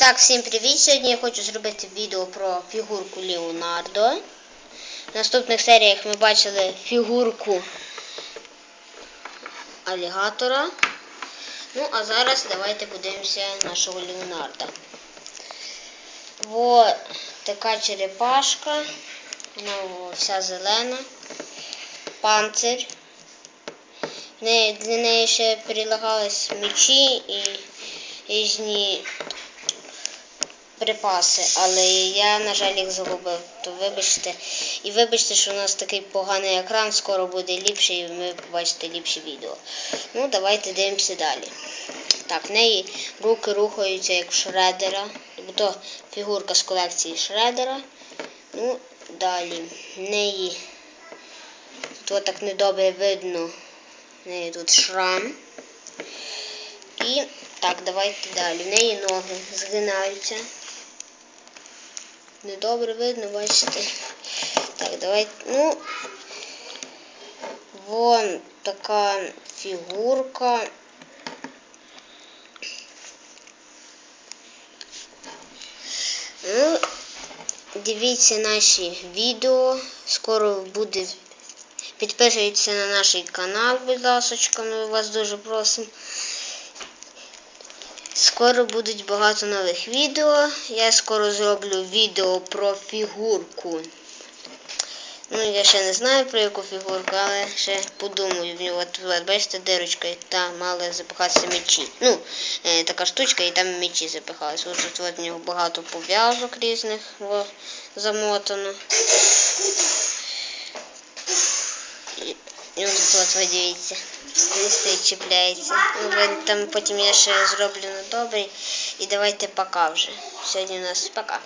Так, всім привіт! Сьогодні я хочу зробити відео про фігурку Леонардо. В наступних серіях ми бачили фігурку алігатора. Ну, а зараз давайте подивимося нашого Леонарда. Во така черепашка. Вона вся зелена. Панцир. Для неї ще прилагались мечі і різні припаси, але я, на жаль, їх загубив. То вибачте. І вибачте, що у нас такий поганий екран, скоро буде ліпший, і ви побачите ліпше відео. Ну, давайте дивимося далі. Так, в неї руки рухаються як Шредера. Бо то фігурка з колекції Шредера. Ну, далі. В неї тут так недобре видно. В неї тут шрам. І так, давайте далі. В неї ноги згинаються. Недобре видно, бачите. Так, давайте. Ну. Вон така фігурка. Ну, дивіться наші відео. Скоро буде. Підписуйтесь на наш канал, будь ласка, ми вас дуже просимо. Скоро будуть багато нових відео. Я скоро зроблю відео про фігурку. Ну, я ще не знаю про яку фігурку, але ще подумаю. В нього От, бачите, дирочка, там мали запихатися мечі. Ну, е, така штучка, і там мечі запихалися. Ось тут в нього багато пов'язок різних замотано. Ось тут ви дивіться. Листи чіпляється. Ну, ви Там потім я ще зроблю на добрий. І давайте пока вже. Сьогодні у нас пока.